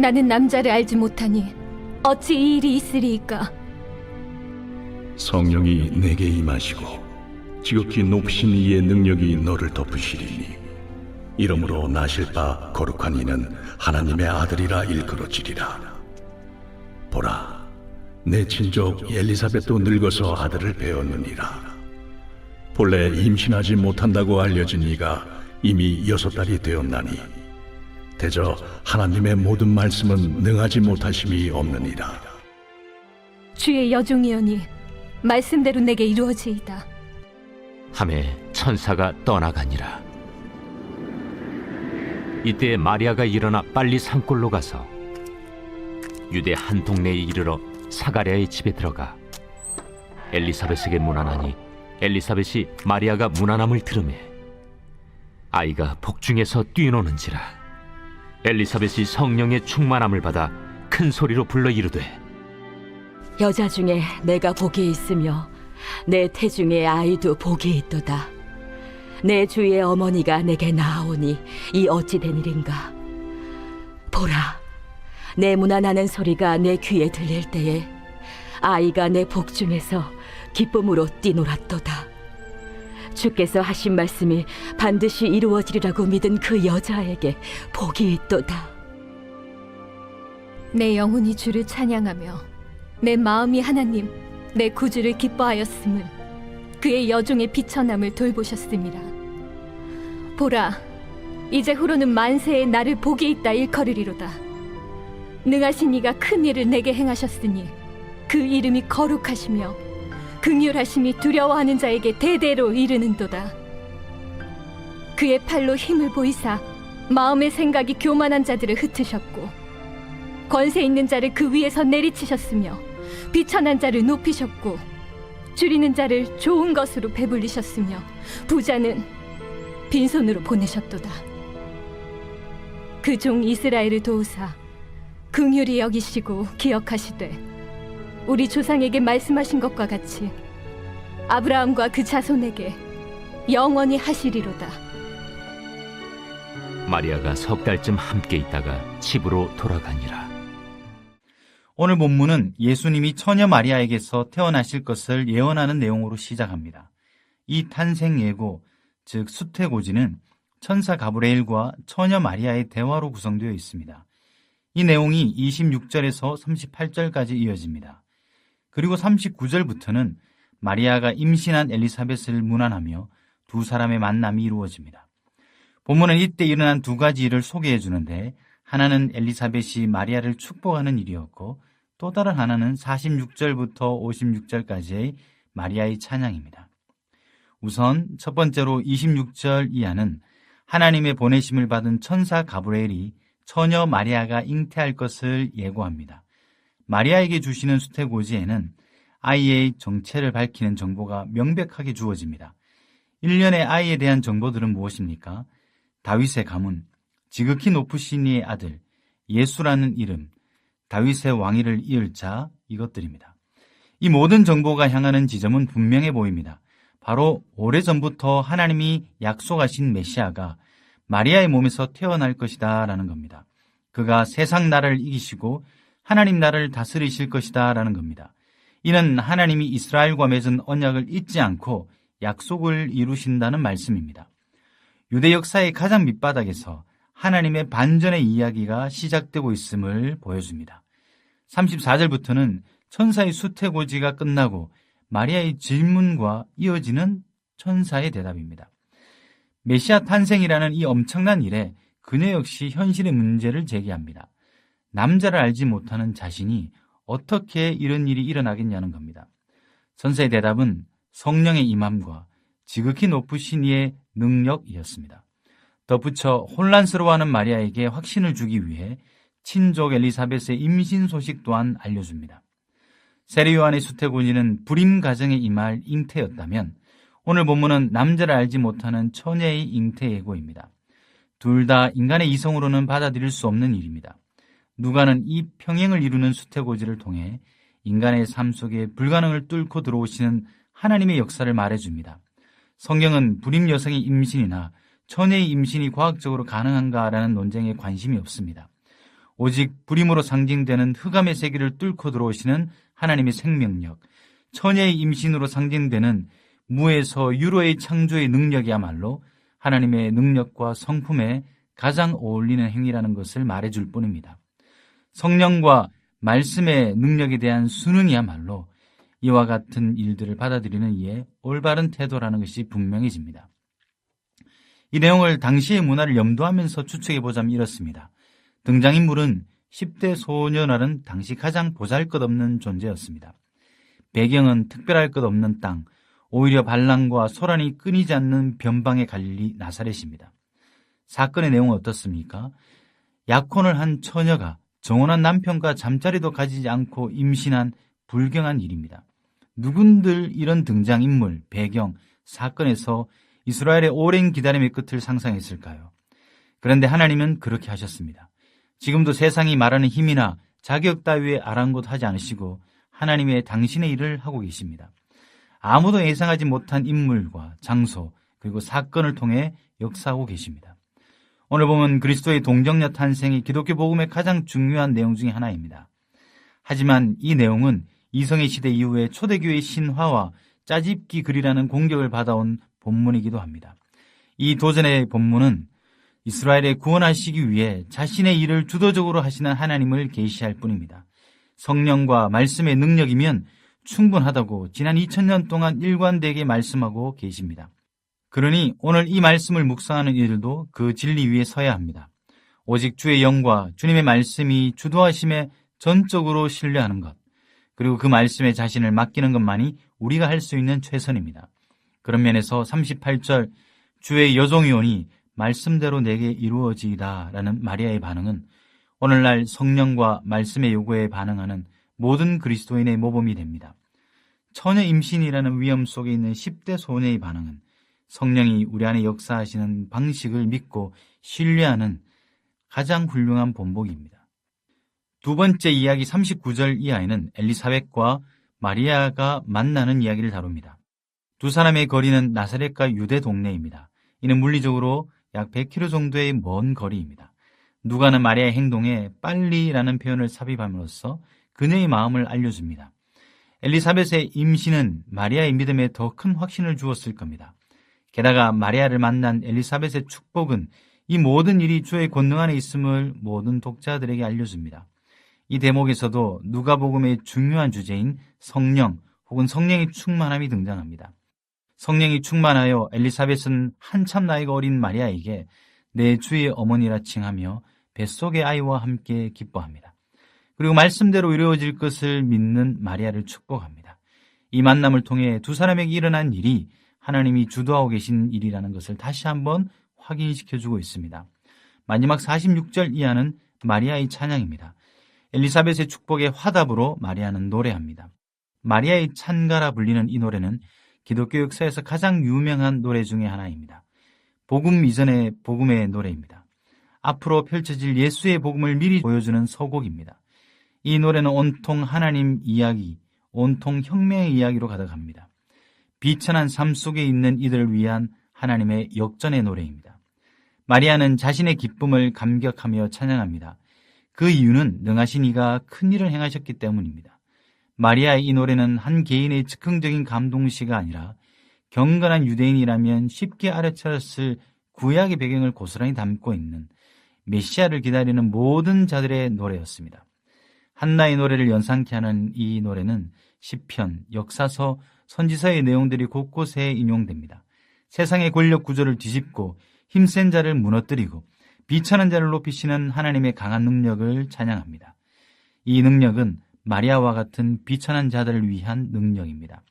나는 남자를 알지 못하니 어찌 이 일이 있으리이까? 성령이 내게 임하시고 지극히 높으신 이의 능력이 너를 덮으시리니 이러므로 나실 바 거룩한 이는 하나님의 아들이라 일컬어지리라 보라 내 친족 엘리사벳도 늙어서 아들을 배웠느니라 본래 임신하지 못한다고 알려진 이가 이미 여섯 달이 되었나니 대저 하나님의 모든 말씀은 능하지 못하심이 없느니라. 주의 여종이오니 말씀대로 내게 이루어지이다. 함에 천사가 떠나가니라. 이때 마리아가 일어나 빨리 산골로 가서 유대 한 동네에 이르러 사가랴의 집에 들어가 엘리사벳에게 문안하니 엘리사벳이 마리아가 문안함을 들으매 아이가 복중에서 뛰노는지라 엘리사벳이 성령의 충만함을 받아 큰 소리로 불러 이르되 여자 중에 내가 복이 있으며 내 태중에 아이도 복이 있도다. 내 주의 어머니가 내게 나아오니 이 어찌 된 일인가? 보라, 내 무난하는 소리가 내 귀에 들릴 때에 아이가 내 복 중에서 기쁨으로 뛰놀았도다. 주께서 하신 말씀이 반드시 이루어지리라고 믿은 그 여자에게 복이 있도다. 내 영혼이 주를 찬양하며 내 마음이 하나님 내 구주를 기뻐하였음을 그의 여종의 비천함을 돌보셨습니다. 보라, 이제 후로는 만세에 나를 복이 있다 일컬으리로다. 능하신 이가 큰 일을 내게 행하셨으니 그 이름이 거룩하시며 긍휼하심이 두려워하는 자에게 대대로 이르는도다. 그의 팔로 힘을 보이사 마음의 생각이 교만한 자들을 흩으셨고 권세 있는 자를 그 위에서 내리치셨으며 비천한 자를 높이셨고 줄이는 자를 좋은 것으로 배불리셨으며 부자는 빈손으로 보내셨도다. 그 종 이스라엘을 도우사 긍휼히 여기시고 기억하시되 우리 조상에게 말씀하신 것과 같이 아브라함과 그 자손에게 영원히 하시리로다. 마리아가 석 달쯤 함께 있다가 집으로 돌아가니라 오늘 본문은 예수님이 처녀 마리아에게서 태어나실 것을 예언하는 내용으로 시작합니다. 이 탄생 예고, 즉 수태고지는 천사 가브레일과 처녀 마리아의 대화로 구성되어 있습니다. 이 내용이 26절에서 38절까지 이어집니다. 그리고 39절부터는 마리아가 임신한 엘리사벳을 문안하며 두 사람의 만남이 이루어집니다. 본문은 이때 일어난 두 가지 일을 소개해 주는데 하나는 엘리사벳이 마리아를 축복하는 일이었고 또 다른 하나는 46절부터 56절까지의 마리아의 찬양입니다. 우선 첫 번째로 26절 이하는 하나님의 보내심을 받은 천사 가브레엘이 처녀 마리아가 잉태할 것을 예고합니다. 마리아에게 주시는 수태고지에는 아이의 정체를 밝히는 정보가 명백하게 주어집니다. 일련의 아이에 대한 정보들은 무엇입니까? 다윗의 가문, 지극히 높으신 이의 아들, 예수라는 이름, 다윗의 왕위를 이을 자 이것들입니다. 이 모든 정보가 향하는 지점은 분명해 보입니다. 바로 오래전부터 하나님이 약속하신 메시아가 마리아의 몸에서 태어날 것이다 라는 겁니다. 그가 세상 나라를 이기시고 하나님 나라를 다스리실 것이다 라는 겁니다. 이는 하나님이 이스라엘과 맺은 언약을 잊지 않고 약속을 이루신다는 말씀입니다. 유대 역사의 가장 밑바닥에서 하나님의 반전의 이야기가 시작되고 있음을 보여줍니다. 34절부터는 천사의 수태고지가 끝나고 마리아의 질문과 이어지는 천사의 대답입니다. 메시아 탄생이라는 이 엄청난 일에 그녀 역시 현실의 문제를 제기합니다. 남자를 알지 못하는 자신이 어떻게 이런 일이 일어나겠냐는 겁니다. 천사의 대답은 성령의 임함과 지극히 높으신 이의 능력이었습니다. 덧붙여 혼란스러워하는 마리아에게 확신을 주기 위해 친족 엘리사벳의 임신 소식 또한 알려줍니다. 세례 요한의 수태고지는 불임 가정에 임할 잉태였다면 오늘 본문은 남자를 알지 못하는 처녀의 잉태 예고입니다. 둘 다 인간의 이성으로는 받아들일 수 없는 일입니다. 누가는 이 평행을 이루는 수태고지를 통해 인간의 삶 속에 불가능을 뚫고 들어오시는 하나님의 역사를 말해줍니다. 성경은 불임 여성의 임신이나 처녀의 임신이 과학적으로 가능한가라는 논쟁에 관심이 없습니다. 오직 불임으로 상징되는 흑암의 세계를 뚫고 들어오시는 하나님의 생명력, 처녀의 임신으로 상징되는 무에서 유로의 창조의 능력이야말로 하나님의 능력과 성품에 가장 어울리는 행위라는 것을 말해줄 뿐입니다. 성령과 말씀의 능력에 대한 수능이야말로 이와 같은 일들을 받아들이는 이의 올바른 태도라는 것이 분명해집니다. 이 내용을 당시의 문화를 염두하면서 추측해 보자면 이렇습니다. 등장인물은 10대 소녀라는 당시 가장 보잘것없는 존재였습니다. 배경은 특별할 것 없는 땅, 오히려 반란과 소란이 끊이지 않는 변방의 갈릴리 나사렛입니다. 사건의 내용은 어떻습니까? 약혼을 한 처녀가 정혼한 남편과 잠자리도 가지지 않고 임신한 불경한 일입니다. 누군들 이런 등장인물, 배경, 사건에서 이스라엘의 오랜 기다림의 끝을 상상했을까요? 그런데 하나님은 그렇게 하셨습니다. 지금도 세상이 말하는 힘이나 자격 따위에 아랑곳하지 않으시고 하나님의 당신의 일을 하고 계십니다. 아무도 예상하지 못한 인물과 장소 그리고 사건을 통해 역사하고 계십니다. 오늘 보면 그리스도의 동정녀 탄생이 기독교 복음의 가장 중요한 내용 중의 하나입니다. 하지만 이 내용은 이성의 시대 이후에 초대교회 신화와 짜집기 글이라는 공격을 받아온 본문이기도 합니다. 이 도전의 본문은 이스라엘의 구원하시기 위해 자신의 일을 주도적으로 하시는 하나님을 계시할 뿐입니다. 성령과 말씀의 능력이면 충분하다고 지난 2000년 동안 일관되게 말씀하고 계십니다. 그러니 오늘 이 말씀을 묵상하는 이들도 그 진리 위에 서야 합니다. 오직 주의 영과 주님의 말씀이 주도하심에 전적으로 신뢰하는 것, 그리고 그 말씀에 자신을 맡기는 것만이 우리가 할 수 있는 최선입니다. 그런 면에서 38절 주의 여종이 오니 말씀대로 내게 이루어지이다 라는 마리아의 반응은 오늘날 성령과 말씀의 요구에 반응하는 모든 그리스도인의 모범이 됩니다. 처녀 임신이라는 위험 속에 있는 10대 소녀의 반응은 성령이 우리 안에 역사하시는 방식을 믿고 신뢰하는 가장 훌륭한 본보기입니다. 두 번째 이야기 39절 이하에는 엘리사벳과 마리아가 만나는 이야기를 다룹니다. 두 사람의 거리는 나사렛과 유대 동네입니다. 이는 물리적으로 약 100km 정도의 먼 거리입니다. 누가는 마리아의 행동에 빨리라는 표현을 삽입함으로써 그녀의 마음을 알려줍니다. 엘리사벳의 임신은 마리아의 믿음에 더 큰 확신을 주었을 겁니다. 게다가 마리아를 만난 엘리사벳의 축복은 이 모든 일이 주의 권능 안에 있음을 모든 독자들에게 알려줍니다. 이 대목에서도 누가복음의 중요한 주제인 성령 혹은 성령의 충만함이 등장합니다. 성령이 충만하여 엘리사벳은 한참 나이가 어린 마리아에게 내 주의 어머니라 칭하며 뱃속의 아이와 함께 기뻐합니다. 그리고 말씀대로 이루어질 것을 믿는 마리아를 축복합니다. 이 만남을 통해 두 사람에게 일어난 일이 하나님이 주도하고 계신 일이라는 것을 다시 한번 확인시켜주고 있습니다. 마지막 46절 이하는 마리아의 찬양입니다. 엘리사벳의 축복의 화답으로 마리아는 노래합니다. 마리아의 찬가라 불리는 이 노래는 기독교 역사에서 가장 유명한 노래 중의 하나입니다. 복음 이전의 복음의 노래입니다. 앞으로 펼쳐질 예수의 복음을 미리 보여주는 서곡입니다. 이 노래는 온통 하나님 이야기, 온통 혁명의 이야기로 가득합니다. 비천한 삶 속에 있는 이들을 위한 하나님의 역전의 노래입니다. 마리아는 자신의 기쁨을 감격하며 찬양합니다. 그 이유는 능하신 이가 큰 일을 행하셨기 때문입니다. 마리아의 이 노래는 한 개인의 즉흥적인 감동시가 아니라 경건한 유대인이라면 쉽게 알아차렸을 구약의 배경을 고스란히 담고 있는 메시아를 기다리는 모든 자들의 노래였습니다. 한나의 노래를 연상케 하는 이 노래는 시편, 역사서, 선지서의 내용들이 곳곳에 인용됩니다. 세상의 권력 구조를 뒤집고 힘센 자를 무너뜨리고 비천한 자를 높이시는 하나님의 강한 능력을 찬양합니다. 이 능력은 마리아와 같은 비천한 자들을 위한 능력입니다.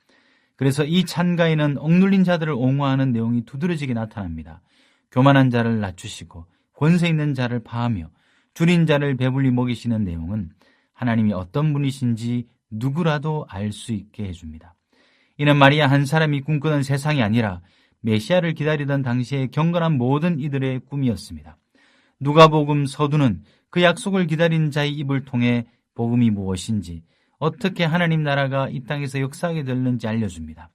그래서 이 찬가에는 억눌린 자들을 옹호하는 내용이 두드러지게 나타납니다. 교만한 자를 낮추시고 권세 있는 자를 파하며 줄인 자를 배불리 먹이시는 내용은 하나님이 어떤 분이신지 누구라도 알 수 있게 해줍니다. 이는 마리아 한 사람이 꿈꾸는 세상이 아니라 메시아를 기다리던 당시에 경건한 모든 이들의 꿈이었습니다. 누가복음 서두는 그 약속을 기다린 자의 입을 통해 복음이 무엇인지 어떻게 하나님 나라가 이 땅에서 역사하게 되는지 알려줍니다.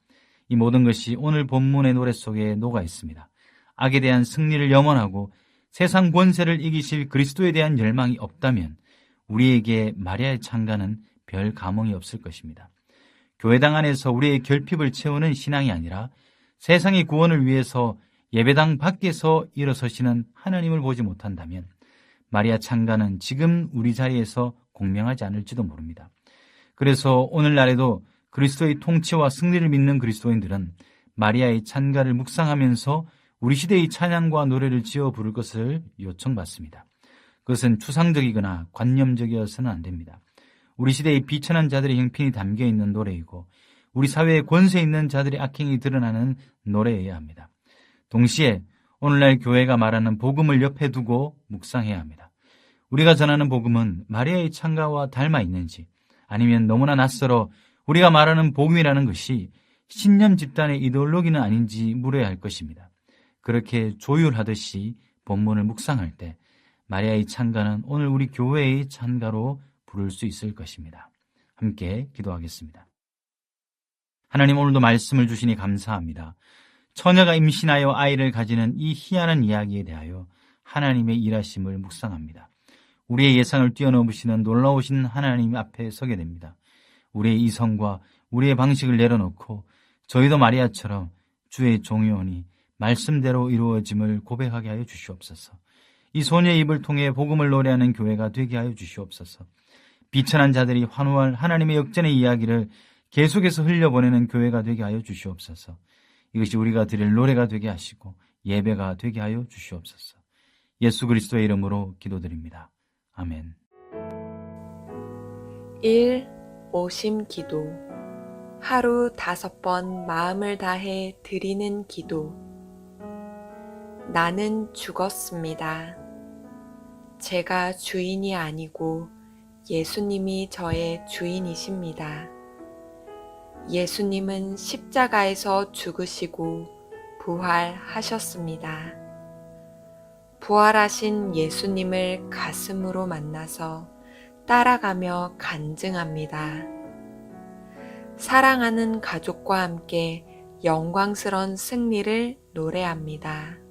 이 모든 것이 오늘 본문의 노래 속에 녹아 있습니다. 악에 대한 승리를 염원하고 세상 권세를 이기실 그리스도에 대한 열망이 없다면 우리에게 마리아의 창가는 별 감흥이 없을 것입니다. 교회당 안에서 우리의 결핍을 채우는 신앙이 아니라 세상의 구원을 위해서 예배당 밖에서 일어서시는 하나님을 보지 못한다면 마리아 창가는 지금 우리 자리에서 공명하지 않을지도 모릅니다. 그래서 오늘날에도 그리스도의 통치와 승리를 믿는 그리스도인들은 마리아의 찬가를 묵상하면서 우리 시대의 찬양과 노래를 지어 부를 것을 요청받습니다. 그것은 추상적이거나 관념적이어서는 안 됩니다. 우리 시대의 비천한 자들의 형편이 담겨 있는 노래이고 우리 사회에 권세 있는 자들의 악행이 드러나는 노래여야 합니다. 동시에 오늘날 교회가 말하는 복음을 옆에 두고 묵상해야 합니다. 우리가 전하는 복음은 마리아의 창가와 닮아 있는지 아니면 너무나 낯설어 우리가 말하는 복음이라는 것이 신념 집단의 이데올로기는 아닌지 물어야 할 것입니다. 그렇게 조율하듯이 본문을 묵상할 때 마리아의 찬가는 오늘 우리 교회의 찬가로 부를 수 있을 것입니다. 함께 기도하겠습니다. 하나님 오늘도 말씀을 주시니 감사합니다. 처녀가 임신하여 아이를 가지는 이 희한한 이야기에 대하여 하나님의 일하심을 묵상합니다. 우리의 예상을 뛰어넘으시는 놀라우신 하나님 앞에 서게 됩니다. 우리의 이성과 우리의 방식을 내려놓고 저희도 마리아처럼 주의 종이 오니 말씀대로 이루어짐을 고백하게 하여 주시옵소서. 이 소녀의 입을 통해 복음을 노래하는 교회가 되게 하여 주시옵소서. 비천한 자들이 환호할 하나님의 역전의 이야기를 계속해서 흘려보내는 교회가 되게 하여 주시옵소서. 이것이 우리가 드릴 노래가 되게 하시고 예배가 되게 하여 주시옵소서. 예수 그리스도의 이름으로 기도드립니다. 아멘. 1. 오심 기도 하루 다섯 번 마음을 다해 드리는 기도 나는 죽었습니다. 제가 주인이 아니고 예수님이 저의 주인이십니다. 예수님은 십자가에서 죽으시고 부활하셨습니다. 부활하신 예수님을 가슴으로 만나서 따라가며 간증합니다. 사랑하는 가족과 함께 영광스런 승리를 노래합니다.